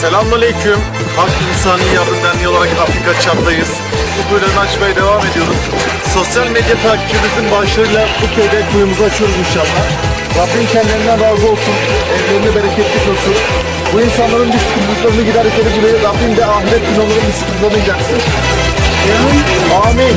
Selamünaleyküm. Hak İnsani Yardım Derneği olarak Afrika Çat'tayız. Su kuyularını açmaya devam ediyoruz. Sosyal medya takipçimizin başlarıyla bu köyde kuyumuzu açıyoruz inşallah. Rabbim kendilerinden razı olsun. Evlerinde bereketli olsun. Bu insanların bir sıkıntılarını giderdikleri gibi Rabbim de ahiret günü onların bir sıkıntılarını gidersin. Amin. Amin.